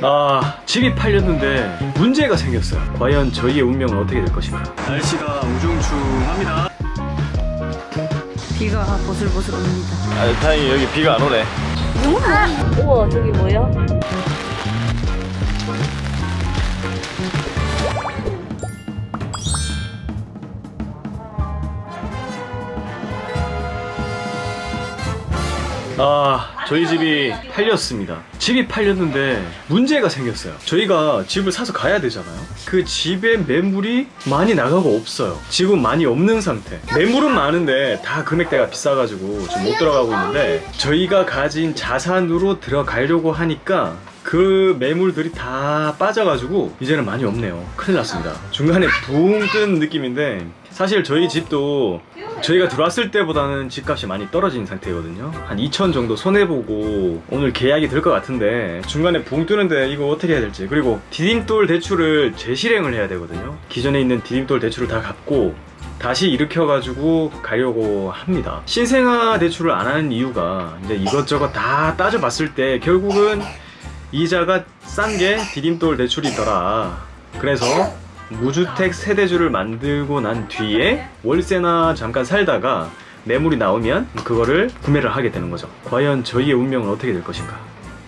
아 집이 팔렸는데 문제가 생겼어요. 과연 저희의 운명은 어떻게 될 것인가? 날씨가 우중충합니다. 비가 보슬보슬 옵니다. 아 다행히 여기 비가 안 오네. 우와 저기 뭐야? 아 저희 집이 팔렸습니다. 집이 팔렸는데 문제가 생겼어요. 저희가 집을 사서 가야 되잖아요. 그 집에 매물이 많이 나가고 없어요. 지금 많이 없는 상태. 매물은 많은데 다 금액대가 비싸가지고 지금 못 들어가고 있는데 저희가 가진 자산으로 들어가려고 하니까 그 매물들이 다 빠져가지고 이제는 많이 없네요 큰일 났습니다 중간에 붕 뜬 느낌인데 사실 저희 집도 저희가 들어왔을 때보다는 집값이 많이 떨어진 상태거든요. 한 2천 정도 손해보고 오늘 계약이 될 것 같은데 중간에 붕 뜨는데 이거 어떻게 해야 될지 그리고 디딤돌 대출을 재실행을 해야 되거든요. 기존에 있는 디딤돌 대출을 다 갚고 다시 일으켜가지고 가려고 합니다. 신생아 대출을 안 하는 이유가 이제 이것저것 다 따져봤을 때 결국은 이자가 싼 게 디딤돌 대출이더라. 그래서 무주택 세대주를 만들고 난 뒤에 월세나 잠깐 살다가 매물이 나오면 그거를 구매를 하게 되는 거죠. 과연 저희의 운명은 어떻게 될 것인가?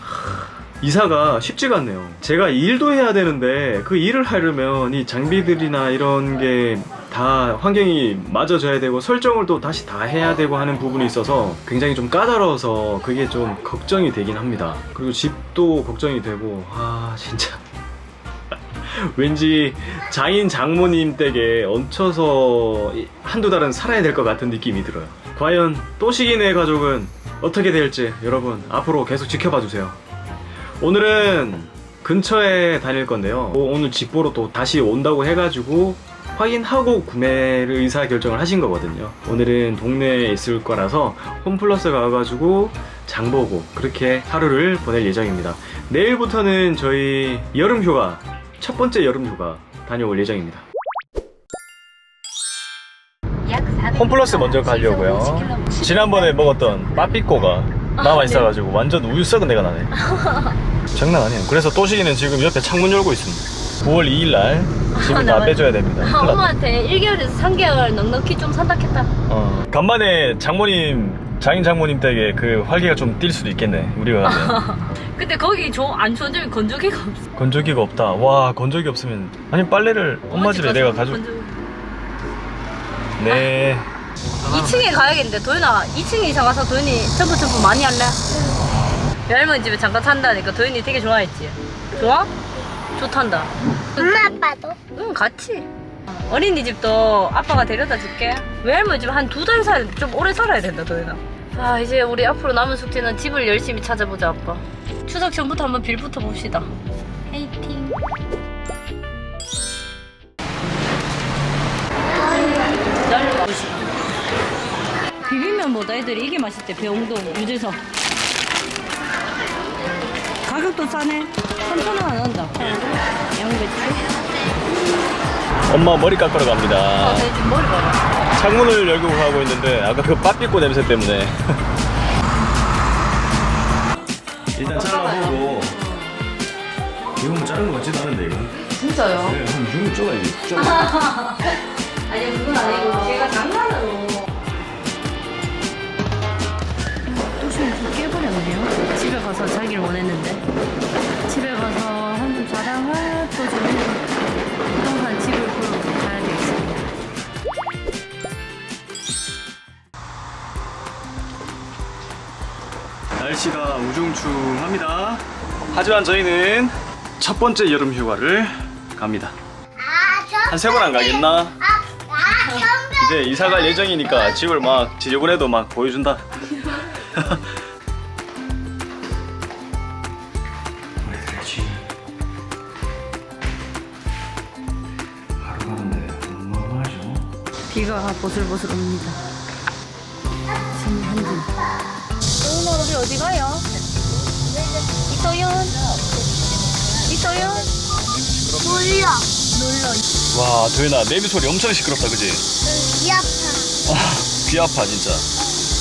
하, 이사가 쉽지가 않네요. 제가 일도 해야 되는데 그 일을 하려면 이 장비들이나 이런 게 다 환경이 맞아져야 되고 설정을 또 다시 다 해야 되고 하는 부분이 있어서 굉장히 좀 까다로워서 그게 좀 걱정이 되긴 합니다. 그리고 집도 걱정이 되고 아 진짜 왠지 장인 장모님 댁에 얹혀서 이- 한두 달은 살아야 될 것 같은 느낌이 들어요. 과연 또시기네 가족은 어떻게 될지 여러분 앞으로 계속 지켜봐 주세요. 오늘은 근처에 다닐 건데요. 뭐 오늘 집 보러 또 다시 온다고 해가지고 확인하고 구매를 의사 결정을 하신 거거든요. 오늘은 동네에 있을 거라서 홈플러스 가가지고 장 보고 그렇게 하루를 보낼 예정입니다. 내일부터는 저희 여름 휴가 첫 번째 여름 휴가 다녀올 예정입니다. 홈플러스 먼저 가려고요. 지난번에 먹었던 빠삐꼬가 남아 있어가지고 완전 우유 썩은 내가 나네. 장난 아니에요. 그래서 또시기는 지금 옆에 창문 열고 있습니다. 9월 2일 날 집을 다 빼줘야 됩니다. 큰일 났다. 엄마한테 1개월에서 3개월 넉넉히 좀 산다 했다. 어, 간만에 장모님 장인 장모님 댁에 그 활기가 좀 뛸 수도 있겠네. 우리가 가면. 근데 거기 조, 안 좋은 점이 건조기가 없어. 건조기가 없다. 와 건조기 없으면 아니 빨래를 엄마 집에 내가 가져. 네. 2층에 가야겠는데 도윤아 2층에 이사 가서 도윤이 점프 점프 많이 할래? 외할머니 집에 잠깐 산다니까 도윤이 되게 좋아했지? 좋아? 좋단다. 엄마 아빠도? 응 같이. 어린이집도 아빠가 데려다 줄게. 외할머니 집한두 달 살 좀 오래 살아야 된다 도윤아 아 이제 우리 앞으로 남은 숙제는 집을 열심히 찾아보자 아빠. 추석 전부터 한번 빌붙어 봅시다. 헤이팅. 비빔면보다 애들이 이게 맛있대 배홍동 유재석 가격도 싸네. 3,000원 안 한다. 양배추 엄마 머리 깎으러 아, 갑니다. 내 지금 머리 봐라 창문을 열고 가고 있는데 아까 그 빠삐꼬 냄새 때문에. 일단 잘라보고. 이건 자른 거 같지도 않은데 이거? 진짜요? 네, 한 이정도 쪼가야지 아니 그건 아니고 제가 장난으로 깨버렸네요. 집에 가서 자기를 원했는데. 집에 가서 한좀 자랑할 또좀 부동산 집을 보러 가야 되겠습니다. 날씨가 우중충합니다. 하지만 저희는 첫 번째 여름 휴가를 갑니다. 한 세 번 안 가겠나? 이제 이사 갈 예정이니까 집을 막 지저분해도 막 보여준다 보슬보슬 옵니다 지금 현진 도윤아 우리 어디 가요? 이도윤 이도윤 몰라 놀러 와 도현아 내비 소리 엄청 시끄럽다 그지? 이 아파 아, 귀 아파 진짜.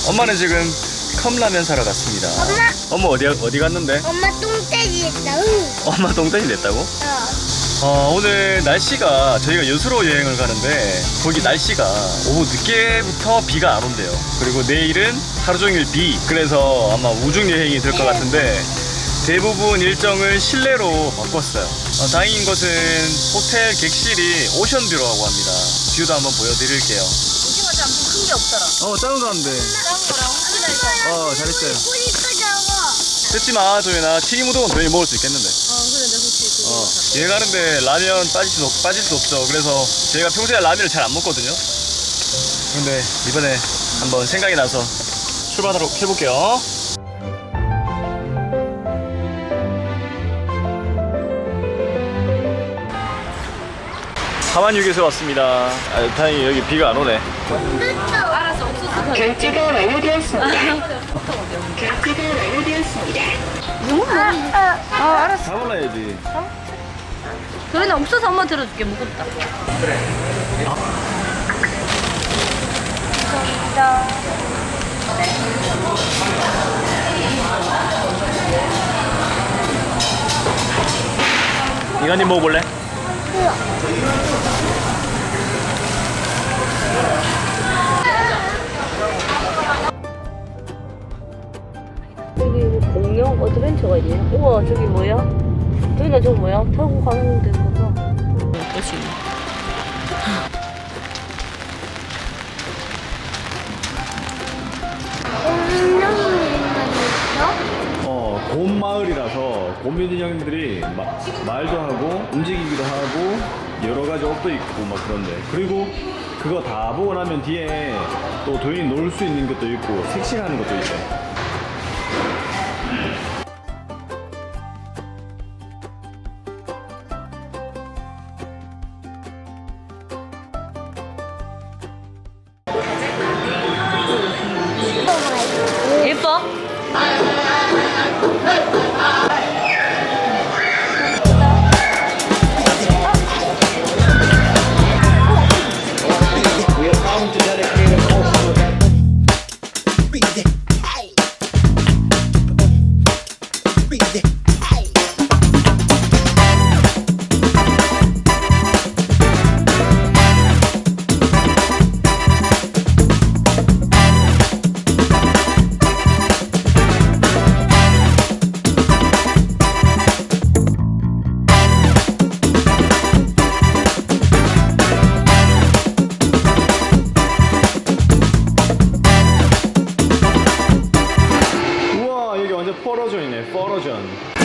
엄마는 지금 컵라면 사러 갔습니다. 엄마 엄마 어디 어디 갔는데? 엄마 똥돼지 했다 응 엄마 동생이 됐다고? 어, 오늘 날씨가 저희가 여수로 여행을 가는데 거기 날씨가 오후 늦게부터 비가 안 온대요. 그리고 내일은 하루 종일 비. 그래서 아마 우중 여행이 될 것 같은데 대부분 일정을 실내로 바꿨어요. 어, 다행인 것은 호텔 객실이 오션뷰라고 합니다. 뷰도 한번 보여드릴게요. 오징어 짬큰 게 없더라. 어, 작은 거 하면 돼. 작은 거랑. 어, 잘했어요. 듣지 마, 도현아. 튀김 우동은 도현이 먹을 수 있겠는데. 어. 어, 여행 가는데 라면 빠질 수, 없- 빠질 수 없죠. 그래서 저희가 평소에 라면을 잘 안 먹거든요. 근데 이번에 한번 생각이 나서 출발하도록 해볼게요. 하만육에서 왔습니다. 아, 다행히 여기 비가 안 오네. 알았어, 옥수수. 결제가 완료되었습니다. 결제가 완료되었습니다. 어, 알았어. 다 발라야지. 도현아, 옥수수 한번 들어줄게. 무겁다. 이간님 먹어볼래? 여기 공룡 어드벤처가 있네. 우와, 저기 뭐야? 도현아, 저거 뭐야? 타고 가는 데가 봐. 꽃이 어, 곰 마을이라서 곰민이 형님들이 마- 말도 하고 움직이기도 하고 여러 가지 옷도 있고 막 그런데 그리고 그거 다 보고 나면 뒤에 또 도인이 놀 수 있는 것도 있고 섹시하는 것도 있어 요. 여기 완전 퍼러전이네 퍼러전.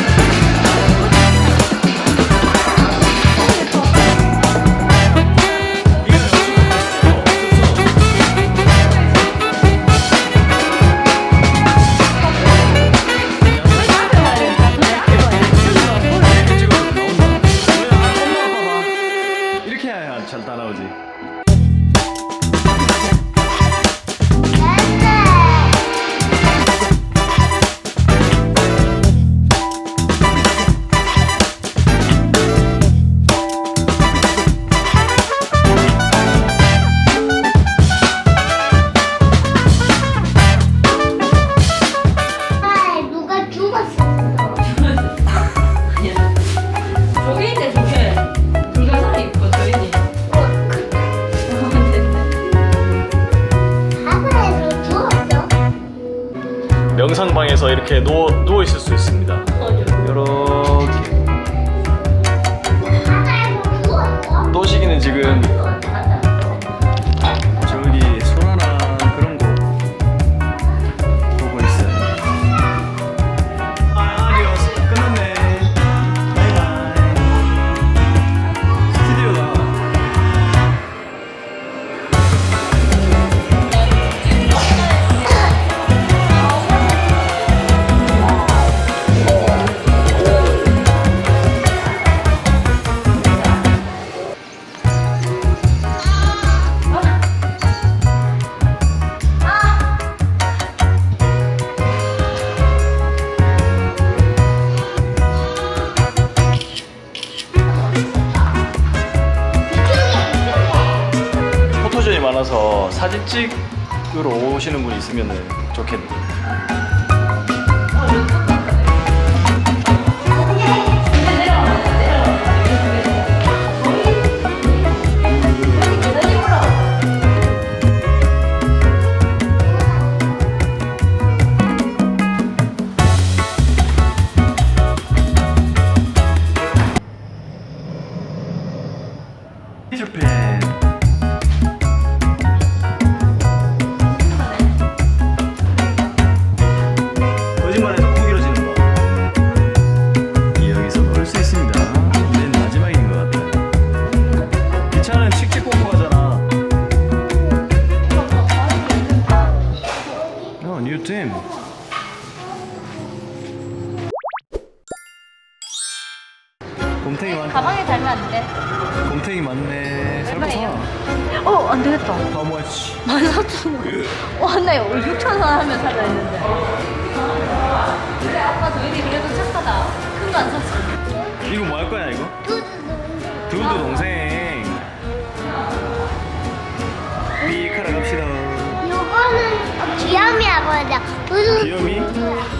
명상방에서 이렇게 누워 누워 있을 수 있습니다. 사진 찍으러 오시는 분이 있으면 좋겠는데. Peter 곰탱이 많다. 가방에 달면 안 돼. 곰탱이 많네. 얼마예요? 어, 안 되겠다. How much? 14,000원. 와, 나 6,000원 하면 사자 했는데. 아빠 도현이 그래도 착하다. 큰 거 안 샀어. 이거 뭐 할 거야 이거? 두두 동생. 비카라 갑시다. 요거는 귀염이라고 하자. 두두. 귀염이?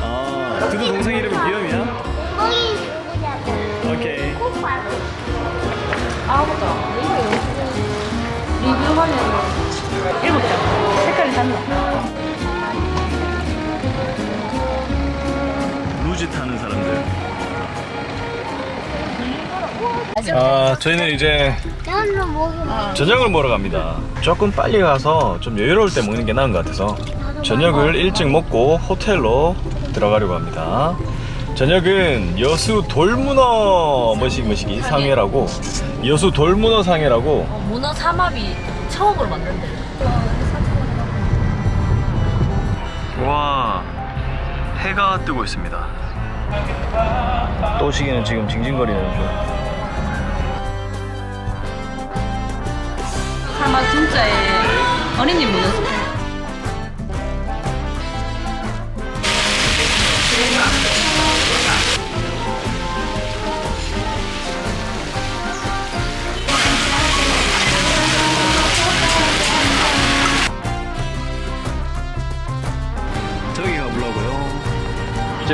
아, 두두 동생 루지 타는 사람들. 아, 저희는 이제 나는 먹으면. 저녁을 먹으러 갑니다. 조금 빨리 가서 좀 여유로울 때 먹는 게 나은 것 같아서 저녁을 일찍 먹고 호텔로 들어가려고 합니다. 저녁은 여수 돌문어 머시기 머시기 상회라고 여수 돌문어 상회라고 어, 문어 삼합이 처음으로 만든대. 와 해가 뜨고 있습니다. 또시기는 지금 징징거리는 중. 삼합 진짜에 어린이 문어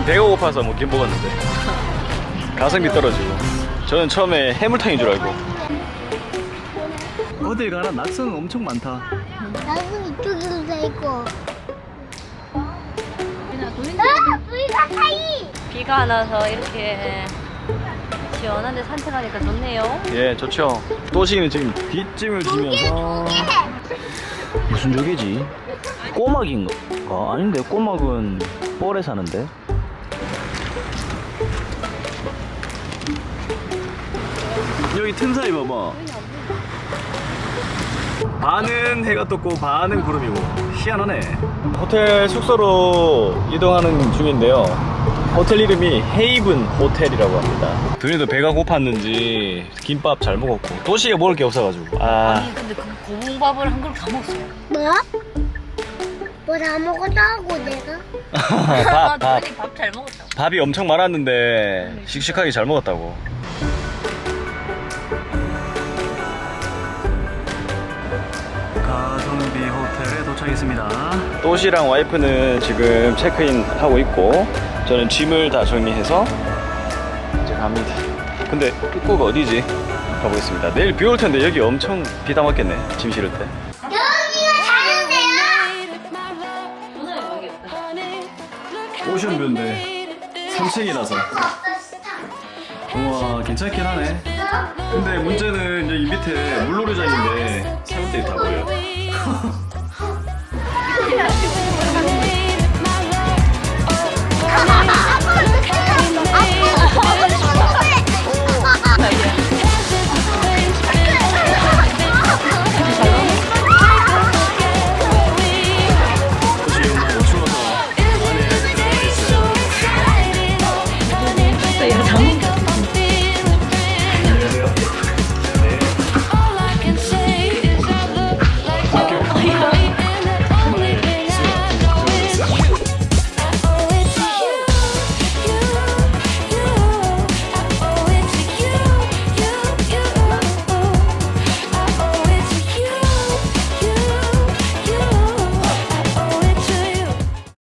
지금 배가 고파서 먹긴 먹었는데 가성비 떨어지고 저는 처음에 해물탕인 줄 알고 어딜 가나 낙서는 엄청 많다 나는 이쪽으로 돼 있고. 아, 불가 사이. 비가 안 와서 이렇게 시원한데 산책하니까 좋네요. 예 좋죠 또시기는 지금 뒷짐을 지면서 무슨 조개지? 꼬막인가? 아, 아닌데 꼬막은 뻘에 사는데 여기 틈 사이 봐봐 반은 해가 떴고 반은 구름이고 희한하네 호텔 숙소로 이동하는 중인데요 호텔 이름이 헤이븐 호텔이라고 합니다 둘이도 배가 고팠는지 김밥 잘 먹었고 도시에 먹을 게 없어가지고 아 아니 근데 그 고봉밥을 한 그릇 다 먹었어요. 뭐? 뭐다 먹었다고 내가? 밥, 밥. 밥 잘 먹었다. 밥이 엄청 많았는데 씩씩하게 잘 먹었다고. 도착했습니다. 또시랑 와이프는 지금 체크인 하고 있고 저는 짐을 다 정리해서 이제 갑니다. 근데 입구가 어디지? 가보겠습니다. 내일 비 올 텐데 여기 엄청 비담 왔겠네. 짐 실을 때. 오션뷰인데 3층이라서. 우와 괜찮긴 하네. 근데 문제는 여기 밑에 물놀이장인데 사람들이 다 보여. Gracias.